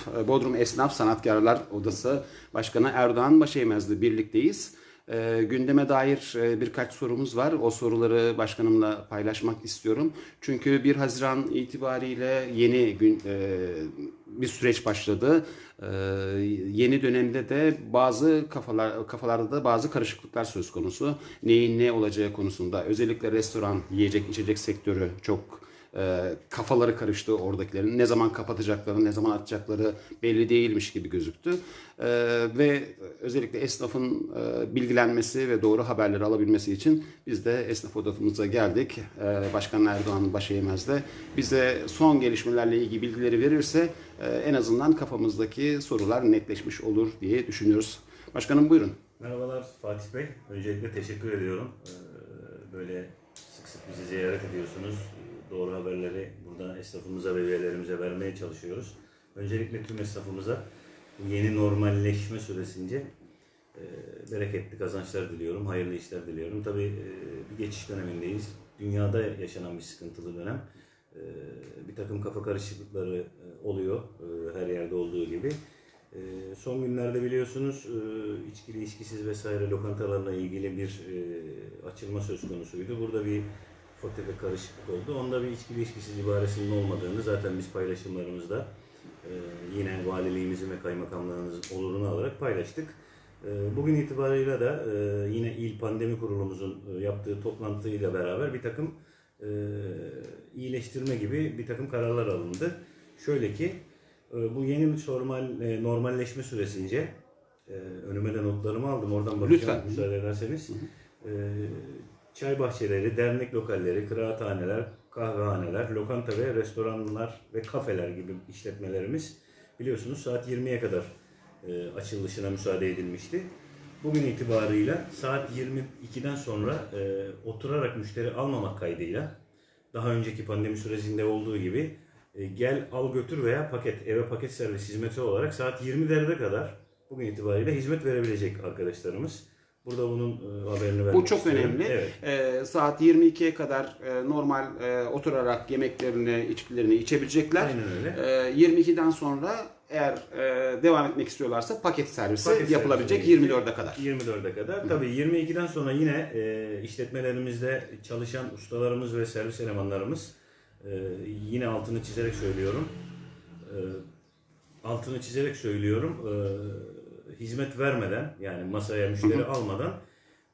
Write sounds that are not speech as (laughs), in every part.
Esnaf, e, Bodrum Esnaf Sanatkarlar Odası Başkanı Erdoğan Başeymez'le birlikteyiz. E, gündeme dair e, birkaç sorumuz var. O soruları başkanımla paylaşmak istiyorum. Çünkü 1 Haziran itibariyle yeni gün e, bir süreç başladı. E, yeni dönemde de bazı kafalar kafalarda da bazı karışıklıklar söz konusu. Neyin ne olacağı konusunda özellikle restoran, yiyecek içecek sektörü çok e, kafaları karıştı oradakilerin. Ne zaman kapatacakları, ne zaman açacakları belli değilmiş gibi gözüktü. E, ve özellikle esnafın e, bilgilenmesi ve doğru haberleri alabilmesi için biz de esnaf odamıza geldik. E, Başkan Erdoğan Başeymez'de bize son gelişmelerle ilgili bilgileri verirse e, en azından kafamızdaki sorular netleşmiş olur diye düşünüyoruz. Başkanım buyurun. Merhabalar Fatih Bey. Öncelikle teşekkür ediyorum. Böyle sık sık bizi ziyaret ediyorsunuz. Doğru haberleri buradan esnafımıza ve üyelerimize vermeye çalışıyoruz. Öncelikle tüm esnafımıza bu yeni normalleşme süresince e, bereketli kazançlar diliyorum, hayırlı işler diliyorum. Tabii e, bir geçiş dönemindeyiz. Dünyada yaşanan bir sıkıntılı dönem. E, Bir takım kafa karışıklıkları e, oluyor e, her yerde olduğu gibi. Ee, Son günlerde biliyorsunuz e, içkili, içkisiz vesaire lokantalarla ilgili bir e, açılma söz konusuydu. Burada bir tefek karışıklık oldu. Onda bir içkili, içkisiz ibaresinin olmadığını zaten biz paylaşımlarımızda e, yine valiliğimizin ve kaymakamlığımızın olurunu alarak paylaştık. E, Bugün itibarıyla da e, yine İl Pandemi Kurulumuzun e, yaptığı toplantıyla beraber bir takım e, iyileştirme gibi bir takım kararlar alındı. Şöyle ki e, bu yeni normal e, normalleşme süresince e, önüme de notlarımı aldım oradan bakacağım Lütfen. müsaade ederseniz. E, Çay bahçeleri, dernek lokalleri, kıraathaneler, kahvehaneler, lokanta ve restoranlar ve kafeler gibi işletmelerimiz biliyorsunuz saat 20'ye kadar e, açılışına müsaade edilmişti. Bugün itibarıyla saat 22'den sonra e, oturarak müşteri almamak kaydıyla daha önceki pandemi sürecinde olduğu gibi e, gel al götür veya paket eve paket servis hizmeti olarak saat 20'lere kadar bugün itibariyle hizmet verebilecek arkadaşlarımız. Burada bunun e, haberini vermek Bu çok istiyorum. önemli. Evet. Ee, saat 22'ye kadar e, normal e, oturarak yemeklerini, içkilerini içebilecekler. Aynen öyle. Ee, 22'den sonra eğer e, devam etmek istiyorlarsa paket servisi Paket yapılabilecek servisi 24'e kadar. 24'e kadar. Tabii 22'den sonra yine e, işletmelerimizde çalışan ustalarımız ve servis elemanlarımız e, yine altını çizerek söylüyorum. E, altını çizerek söylüyorum. E, hizmet vermeden yani masaya müşteri almadan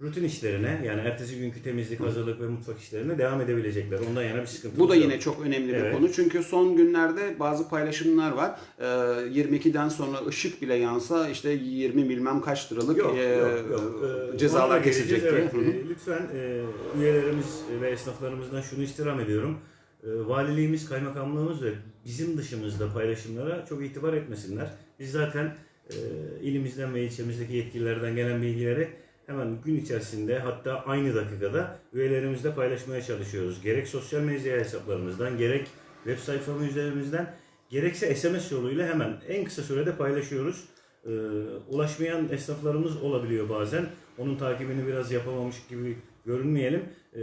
rutin işlerine yani ertesi günkü temizlik, hazırlık ve mutfak işlerine devam edebilecekler. Ondan yana bir sıkıntı Bu da yok. yine çok önemli bir Evet. konu. Çünkü son günlerde bazı paylaşımlar var. Ee, 22'den sonra ışık bile yansa işte 20 bilmem kaç liralık Yok, e, yok, yok. Ee, cezalar kesilecek diye. Evet, Hı hı. e, lütfen e, üyelerimiz ve esnaflarımızdan şunu istirham ediyorum. E, valiliğimiz, kaymakamlığımız ve bizim dışımızda paylaşımlara çok itibar etmesinler. Biz zaten ilimizden ve ilçemizdeki yetkililerden gelen bilgileri hemen gün içerisinde hatta aynı dakikada üyelerimizle paylaşmaya çalışıyoruz. Gerek sosyal medya hesaplarımızdan, gerek web sayfamız üzerimizden, gerekse SMS yoluyla hemen en kısa sürede paylaşıyoruz. Ee, ulaşmayan esnaflarımız olabiliyor bazen. Onun takibini biraz yapamamış gibi görünmeyelim. Ee,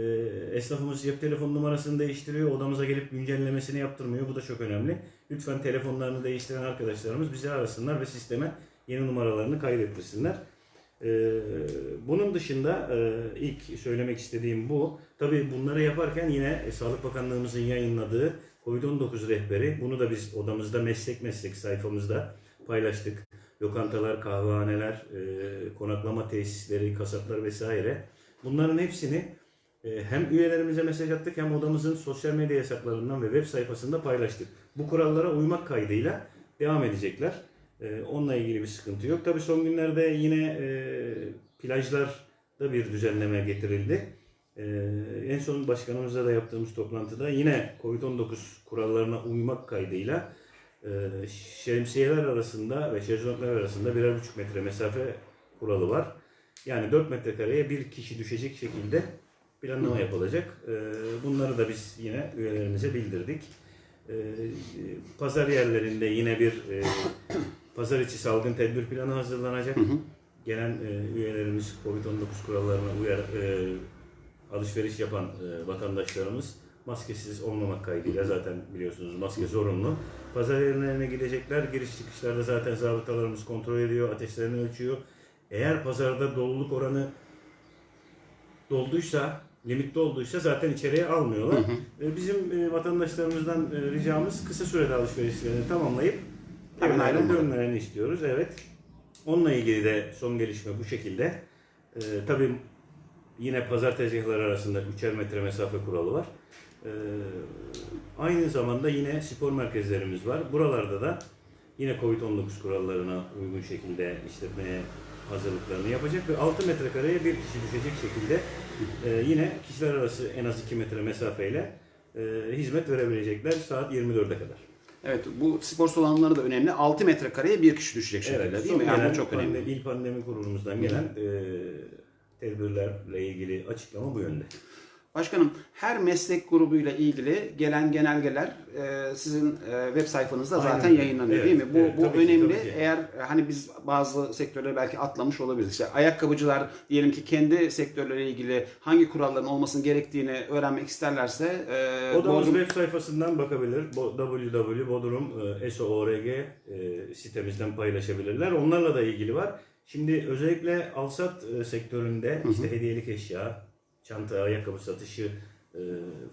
esnafımız cep telefon numarasını değiştiriyor. Odamıza gelip güncellemesini yaptırmıyor. Bu da çok önemli. Lütfen telefonlarını değiştiren arkadaşlarımız bizi arasınlar ve sisteme yeni numaralarını kaydettirsinler. Ee, bunun dışında e, ilk söylemek istediğim bu. Tabii bunları yaparken yine e, Sağlık Bakanlığımızın yayınladığı COVID-19 rehberi. Bunu da biz odamızda meslek meslek sayfamızda paylaştık. Lokantalar, kahvehaneler, e, konaklama tesisleri, kasaplar vesaire. Bunların hepsini e, hem üyelerimize mesaj attık hem odamızın sosyal medya hesaplarından ve web sayfasında paylaştık. Bu kurallara uymak kaydıyla devam edecekler. E, Onunla ilgili bir sıkıntı yok. Tabii son günlerde yine e, plajlarda bir düzenleme getirildi. En son başkanımızla da yaptığımız toplantıda yine COVID-19 kurallarına uymak kaydıyla şemsiyeler arasında ve şezlonglar arasında birer buçuk metre mesafe kuralı var. Yani 4 metrekareye bir kişi düşecek şekilde planlama yapılacak. E, Bunları da biz yine üyelerimize bildirdik. E, Pazar yerlerinde yine bir e, pazar içi salgın tedbir planı hazırlanacak. Gelen e, üyelerimiz COVID-19 kurallarına uyar, e, alışveriş yapan vatandaşlarımız maskesiz olmamak kaydıyla zaten biliyorsunuz maske zorunlu. Pazar yerlerine gidecekler. Giriş çıkışlarda zaten zabıtalarımız kontrol ediyor, ateşlerini ölçüyor. Eğer pazarda doluluk oranı dolduysa, limitli olduysa zaten içeriye almıyorlar. E, Bizim e, vatandaşlarımızdan e, ricamız kısa sürede alışverişlerini tamamlayıp Hemen ayrılmalı. dönmelerini istiyoruz. Evet. Onunla ilgili de son gelişme bu şekilde. E, tabii yine pazar tezgahları arasında 3'er metre mesafe kuralı var. E, aynı zamanda yine spor merkezlerimiz var. Buralarda da yine Covid-19 kurallarına uygun şekilde işletmeye hazırlıklarını yapacak ve 6 metrekareye bir kişi düşecek şekilde e, yine kişiler arası en az 2 metre mesafeyle e, hizmet verebilecekler saat 24'e kadar. Evet bu spor salonları da önemli. 6 metrekareye bir kişi düşecek şekilde değil son mi? Yani bu çok pande- önemli. İl pandemi kurulumuzdan gelen e, tedbirlerle ilgili açıklama bu yönde. Başkanım her meslek grubuyla ilgili gelen genelgeler e, sizin e, web sayfanızda Aynen zaten yayınlanıyor Evet, değil mi? Bu, evet, bu önemli. ki. Eğer e, hani biz bazı sektörleri belki atlamış olabiliriz. İşte ayakkabıcılar diyelim ki kendi sektörlere ilgili hangi kuralların olmasını gerektiğini öğrenmek isterlerse e, Bodrum- web sayfasından bakabilir. Bo- www.bodrum e, sitemizden paylaşabilirler. Onlarla da ilgili var. Şimdi özellikle alsat e, sektöründe işte hediyelik eşya, çanta, ayakkabı satışı e,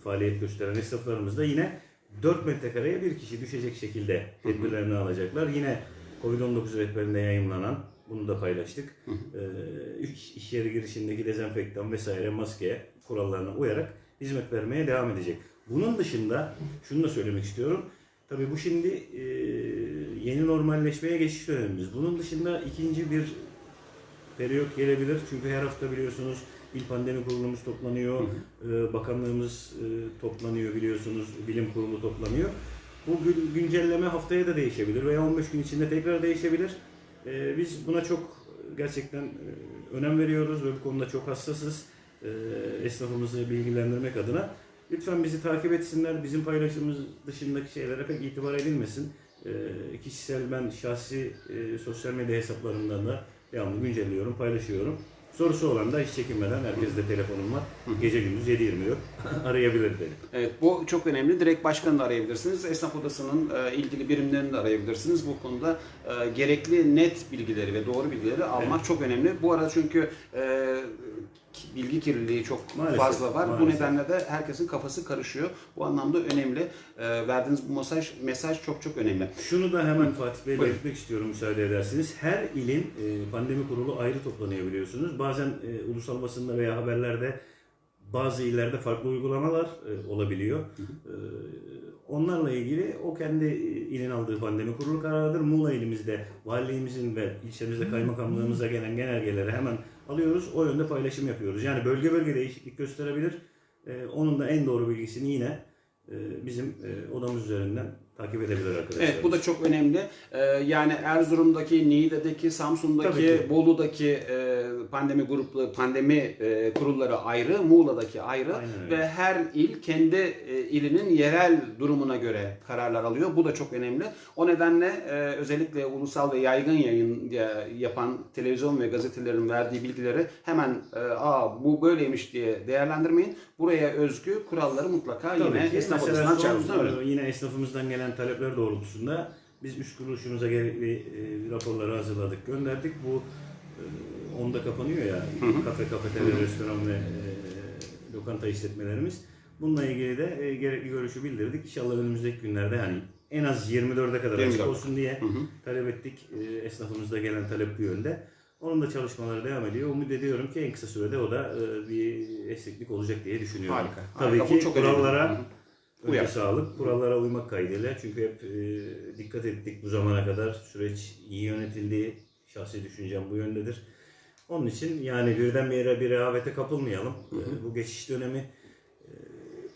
faaliyet gösteren esnaflarımız da yine 4 metrekareye bir kişi düşecek şekilde tedbirlerini alacaklar. Yine Covid-19 rehberinde yayınlanan bunu da paylaştık. E, iş, iş yeri girişindeki dezenfektan vesaire maske kurallarına uyarak hizmet vermeye devam edecek. Bunun dışında şunu da söylemek istiyorum. Tabii bu şimdi e, yeni normalleşmeye geçiş dönemimiz. Bunun dışında ikinci bir periyot gelebilir. Çünkü her hafta biliyorsunuz İl Pandemi Kurulumuz toplanıyor, e, bakanlığımız e, toplanıyor biliyorsunuz, bilim kurulu toplanıyor. Bu gün- güncelleme haftaya da değişebilir veya 15 gün içinde tekrar değişebilir. E, biz buna çok gerçekten e, önem veriyoruz ve bu konuda çok hassasız. E, esnafımızı bilgilendirmek adına. Lütfen bizi takip etsinler. Bizim paylaşımımız dışındaki şeylere pek itibar edilmesin. E, kişisel ben şahsi e, sosyal medya hesaplarımdan da devamlı güncelliyorum, paylaşıyorum. Sorusu olan da hiç çekinmeden herkeste telefonum var. Gece gündüz 7-24 (laughs) arayabilir beni. Evet bu çok önemli. Direkt başkanı da arayabilirsiniz. Esnaf odasının e, ilgili birimlerini de arayabilirsiniz. Bu konuda e, gerekli net bilgileri ve doğru bilgileri almak çok önemli. Bu arada çünkü e, bilgi kirliliği çok Maalesef, fazla var. Bu maalesef. nedenle de herkesin kafası karışıyor. Bu anlamda önemli. E, verdiğiniz bu mesaj mesaj çok çok önemli. Şunu da hemen Fatih Bey belirtmek istiyorum müsaade ederseniz. Her ilin e, pandemi kurulu ayrı toplanıyor biliyorsunuz. Bazen e, ulusal basında veya haberlerde bazı illerde farklı uygulamalar e, olabiliyor. E, onlarla ilgili o kendi e, ilin aldığı pandemi kurulu kararıdır. Muğla ilimizde valiliğimizin ve ilçemizde kaymakamlığımıza gelen genelgeleri hemen alıyoruz. O yönde paylaşım yapıyoruz. Yani bölge bölge değişiklik gösterebilir. E, onun da en doğru bilgisini yine e, bizim e, odamız üzerinden takip edebilir arkadaşlar. Evet bu da çok önemli. Ee, yani Erzurum'daki, Niğde'deki, Samsun'daki. Bolu'daki e, pandemi grupları, pandemi e, kurulları ayrı, Muğla'daki ayrı Aynen ve her il kendi e, ilinin yerel durumuna göre kararlar alıyor. Bu da çok önemli. O nedenle e, özellikle ulusal ve yaygın yayın ya- yapan televizyon ve gazetelerin verdiği bilgileri hemen e, aa bu böyleymiş diye değerlendirmeyin. Buraya özgü kuralları mutlaka Tabii yine ki. esnaf Mesela odasından e, Yine esnafımızdan gelen talepler doğrultusunda biz üst kuruluşumuza gerekli e, raporları hazırladık, gönderdik. Bu e, onda kapanıyor ya. Kafe, kafeterya, restoran ve e, lokanta işletmelerimiz. Bununla ilgili de e, gerekli görüşü bildirdik. İnşallah önümüzdeki günlerde yani en az 24'e kadar açık 24. olsun diye talep ettik. E, esnafımızda gelen talep bu yönde. Onun da çalışmaları devam ediyor. Umut ediyorum ki en kısa sürede o da e, bir esneklik olacak diye düşünüyorum. Harika, Tabii harika. Ki çok önemli. kurallara Hı hı. Önce Uyar. sağlık, kurallara uymak kaydıyla. Çünkü hep e, dikkat ettik bu zamana kadar. Süreç iyi yönetildi. Şahsi düşüncem bu yöndedir. Onun için yani birdenbire bir rehavete kapılmayalım. E, bu geçiş dönemi e,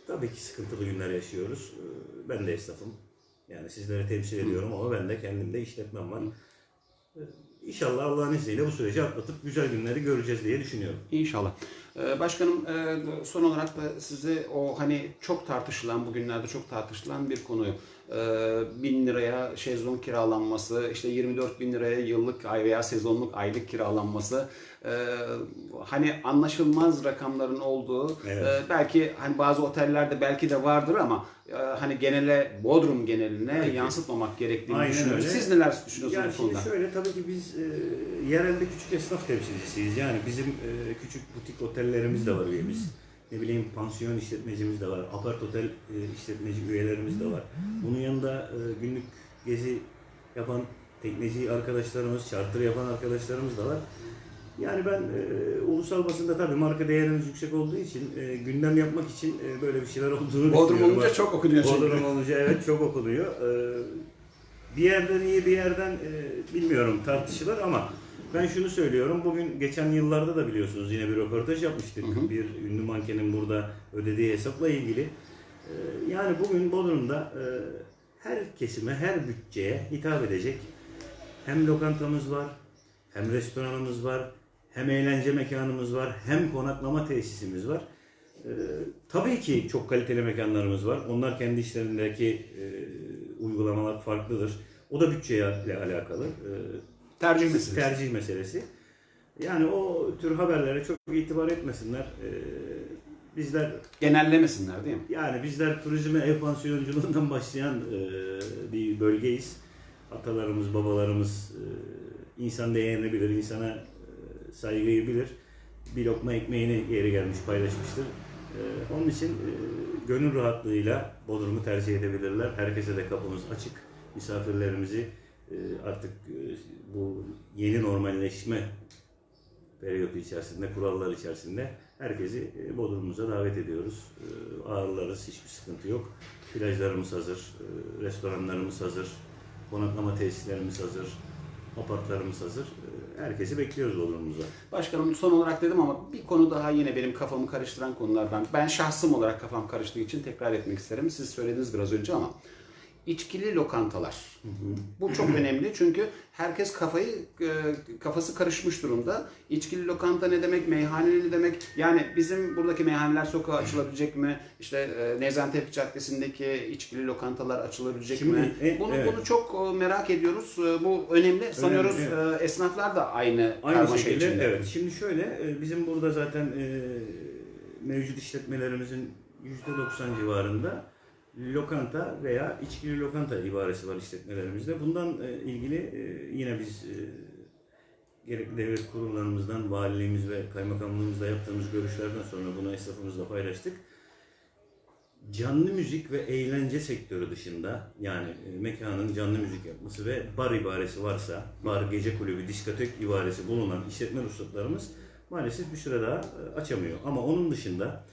tabii ki sıkıntılı günler yaşıyoruz. E, ben de esnafım. Yani sizleri temsil ediyorum ama ben de kendimde işletmem var. E, İnşallah Allah'ın izniyle bu süreci atlatıp güzel günleri göreceğiz diye düşünüyorum. İnşallah. Ee, Başkanım e, son olarak da size o hani çok tartışılan bugünlerde çok tartışılan bir konuyu e, 1000 liraya şezlong kiralanması, işte 24 bin liraya yıllık ay veya sezonluk aylık kiralanması, e, hani anlaşılmaz rakamların olduğu, Evet. e, belki hani bazı otellerde belki de vardır ama hani genele Bodrum geneline Belki. yansıtmamak gerektiğini Aynen düşünüyoruz. öyle. Siz neler düşünüyorsunuz Yani bu konuda? şöyle tabii ki biz e, yerelde küçük esnaf temsilcisiyiz. Yani bizim e, küçük butik otellerimiz de var üyemiz. Ne bileyim pansiyon işletmecimiz de var. Apart otel e, işletmeci üyelerimiz de var. Bunun yanında e, günlük gezi yapan tekneci arkadaşlarımız, charter yapan arkadaşlarımız da var. Yani ben e, ulusal basında tabii marka değerimiz yüksek olduğu için e, gündem yapmak için e, böyle bir şeyler olduğunu Bodrum düşünüyorum. olunca çok okunuyor çünkü. Bodrum olunca evet çok okunuyor. Ee, bir yerden iyi bir yerden e, bilmiyorum tartışılır ama ben şunu söylüyorum. Bugün geçen yıllarda da biliyorsunuz yine bir röportaj yapmıştık. Hı hı. Bir ünlü mankenin burada ödediği hesapla ilgili. Ee, yani bugün Bodrum'da e, her kesime, her bütçeye hitap edecek hem lokantamız var, hem restoranımız var, hem eğlence mekanımız var, hem konaklama tesisimiz var. Ee, tabii ki çok kaliteli mekanlarımız var. Onlar kendi işlerindeki e, uygulamalar farklıdır. O da bütçeyle alakalı. Ee, Tercih meselesi. tercih meselesi. Yani o tür haberlere çok itibar etmesinler. Ee, bizler Genellemesinler değil mi? yani bizler turizme ev pansiyonculuğundan (laughs) başlayan e, bir bölgeyiz. Atalarımız, babalarımız e, insan değerini bilir, insana e, saygıyı bilir. Bir lokma ekmeğini yeri gelmiş paylaşmıştır. E, onun için e, gönül rahatlığıyla Bodrum'u tercih edebilirler. Herkese de kapımız açık. Misafirlerimizi e, artık e, bu yeni normalleşme periyodu içerisinde, kurallar içerisinde herkesi e, Bodrum'umuza davet ediyoruz. Ağırlarız, hiçbir sıkıntı yok. Plajlarımız hazır, restoranlarımız hazır, konaklama tesislerimiz hazır, apartlarımız hazır. Herkesi bekliyoruz Bodrum'umuza. Başkanım son olarak dedim ama bir konu daha yine benim kafamı karıştıran konulardan. Ben şahsım olarak kafam karıştığı için tekrar etmek isterim. Siz söylediniz biraz önce ama içkili lokantalar. Bu çok (clears throat) önemli çünkü herkes kafayı e, kafası karışmış durumda. İçkili lokanta ne demek, meyhane ne demek? Yani bizim buradaki meyhaneler sokağa açılabilecek mi? İşte e, Nezahat içerisindeki içkili lokantalar açılabilecek Şimdi, mi? e, Bunu evet. bunu çok e, merak ediyoruz. E, Bu önemli. Sanıyoruz evet. esnaflar da aynı, Aynı karmaşa şekilde içinde. evet. Şimdi şöyle bizim burada zaten e, mevcut işletmelerimizin %90 civarında lokanta veya içkili lokanta ibaresi var işletmelerimizde. Bundan e, ilgili e, yine biz e, gerekli devlet kurumlarımızdan, valiliğimiz ve kaymakamlığımızla yaptığımız görüşlerden sonra bunu esnafımızla paylaştık. Canlı müzik ve eğlence sektörü dışında yani mekanın canlı müzik yapması ve bar ibaresi varsa, bar, gece kulübü, diskotek ibaresi bulunan işletme ruhsatlarımız maalesef bir süre daha açamıyor. Ama onun dışında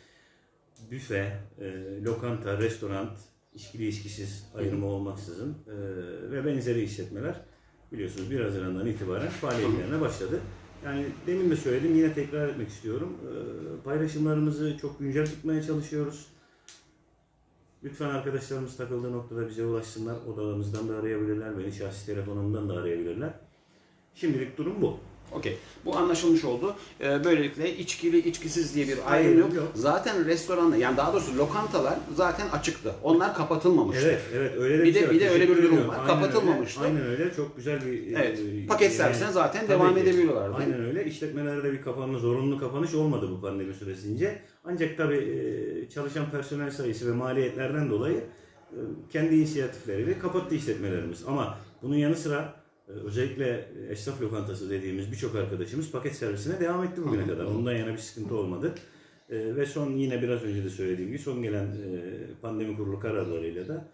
büfe, e, lokanta, restoran, içkili içkisiz ayrımı olmaksızın e, ve benzeri işletmeler biliyorsunuz 1 Haziran'dan itibaren faaliyetlerine başladı. Yani demin de söyledim yine tekrar etmek istiyorum. E, paylaşımlarımızı çok güncel tutmaya çalışıyoruz. Lütfen arkadaşlarımız takıldığı noktada bize ulaşsınlar. Odalarımızdan da arayabilirler. Beni şahsi telefonumdan da arayabilirler. Şimdilik durum bu. Okey. Bu anlaşılmış oldu. Ee, böylelikle içkili, içkisiz diye bir ayrım yok. yok. Zaten restoranlar, yani daha doğrusu lokantalar zaten açıktı. Onlar kapatılmamıştı. Evet, evet öyle de Bir bir, de- şey var. bir de öyle bir durum ediyorum. var. Aynen Kapatılmamıştı. Öyle. Aynen öyle. Çok güzel bir Evet. e, Paket yani- servisine zaten devam ki. edebiliyorlardı. Aynen öyle. İşletmelerde bir kapanma, zorunlu kapanış olmadı bu pandemi süresince. Ancak tabii e, çalışan personel sayısı ve maliyetlerden dolayı e, kendi inisiyatifleriyle kapattı işletmelerimiz. Ama bunun yanı sıra e, özellikle esnaf lokantası dediğimiz birçok arkadaşımız paket servisine devam etti bugüne kadar. Ondan yana bir sıkıntı olmadı. E, Ve son yine biraz önce de söylediğim gibi son gelen e, pandemi kurulu kararlarıyla da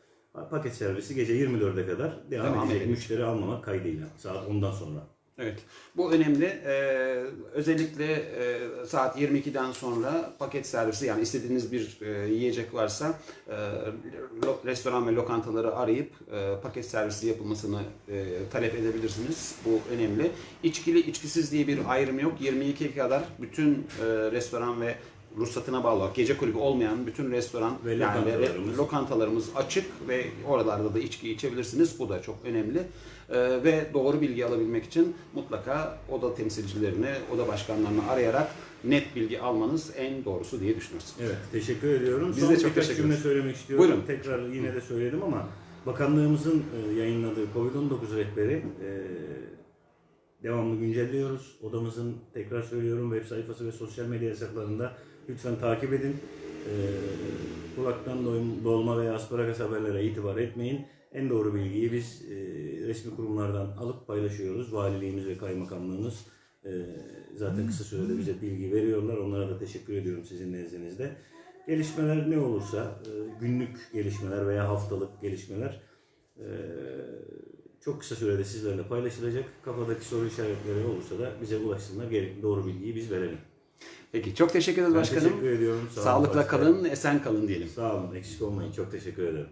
paket servisi gece 24'e kadar devam, Devam edecek. edecek. Müşteri almamak kaydıyla saat 10'dan sonra. Evet. Bu önemli. Ee, özellikle e, saat 22'den sonra paket servisi yani istediğiniz bir e, yiyecek varsa e, lo- restoran ve lokantaları arayıp e, paket servisi yapılmasını e, talep edebilirsiniz. Bu önemli. İçkili, içkisiz diye bir ayrım yok. 22'ye kadar bütün e, restoran ve ruhsatına bağlı olarak gece kulübü olmayan bütün restoran Ve yani ve lokantalarımız. lokantalarımız açık ve oralarda da içki içebilirsiniz. Bu da çok önemli. Ee, ve doğru bilgi alabilmek için mutlaka oda temsilcilerini, oda başkanlarını arayarak net bilgi almanız en doğrusu diye düşünüyoruz. Evet, teşekkür ediyorum. Biz Son de çok birkaç teşekkür cümle söylemek istiyorum. Buyurun. Tekrar yine de söyledim ama Bakanlığımızın e, yayınladığı Covid-19 rehberi e, devamlı güncelliyoruz. Odamızın tekrar söylüyorum web sayfası ve sosyal medya hesaplarında lütfen takip edin. E, kulaktan dolma veya asparagas haberlere itibar etmeyin. En doğru bilgiyi biz e, resmi kurumlardan alıp paylaşıyoruz. Valiliğimiz ve kaymakamlığımız e, zaten kısa sürede bize bilgi veriyorlar. Onlara da teşekkür ediyorum sizin nezdinizde. Gelişmeler ne olursa, e, günlük gelişmeler veya haftalık gelişmeler çok kısa sürede sizlerle paylaşılacak. Kafadaki soru işaretleri olursa da bize ulaşsınlar. Gerekli doğru bilgiyi biz verelim. Peki çok teşekkür ederiz Ben başkanım. teşekkür ediyorum. Sağ olun Sağlıkla Bey. kalın, esen kalın diyelim. Sağ olun. Eksik olmayın. Çok teşekkür ederim.